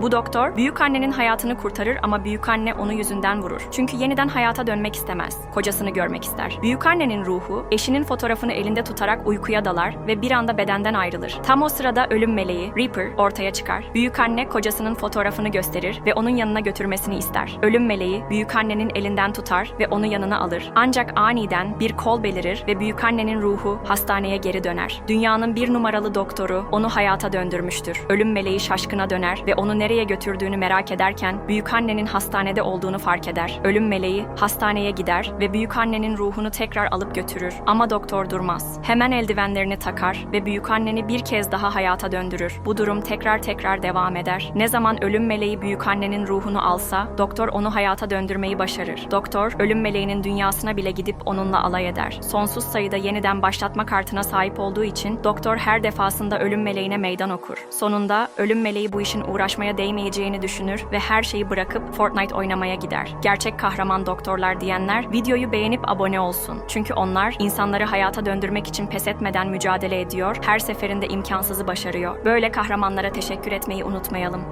Bu doktor büyük annenin hayatını kurtarır ama büyük anne onu yüzünden vurur. Çünkü yeniden hayata dönmek istemez. Kocasını görmek ister. Büyük annenin ruhu eşinin fotoğrafını elinde tutarak uykuya dalar ve bir anda bedenden ayrılır. Tam o sırada ölüm meleği Reaper ortaya çıkar. Büyük anne kocasının fotoğrafını gösterir ve onun yanına götürmesini ister. Ölüm meleği büyük annenin elinden tutar ve onu yanına alır. Ancak aniden bir kol belirir ve büyük annenin ruhu hastaneye geri döner. Dünyanın bir numaralı doktoru onu hayata döndürmüştür. Ölüm meleği şaşkına döner ve onu nereye götürdüğünü merak ederken büyük annenin hastanede olduğunu fark eder. Ölüm meleği hastaneye gider ve büyük annenin ruhunu tekrar alıp götürür. Ama doktor durmaz. Hemen eldivenlerini takar ve büyük anneni bir kez daha hayata döndürür. Bu durum tekrar tekrar devam eder. Ne zaman ölüm meleği büyük annenin ruhunu alsa, doktor onu hayata döndürmeyi başarır. Doktor, ölüm meleğinin dünyasına bile gidip onunla alay eder. Sonsuz sayıda yeniden başlatma kartına sahip olduğu için doktor her defasında ölüm meleğine meydan okur. Sonunda ölüm meleği bu işin uğraşmaya değmeyeceğini düşünür ve her şeyi bırakıp Fortnite oynamaya gider. Gerçek kahraman doktorlar diyenler videoyu beğenip abone olsun. Çünkü onlar insanları hayata döndürmek için pes etmeden mücadele ediyor, her seferinde imkansızı başarıyor. Böyle kahramanlara teşekkür etmeyi unutmayalım.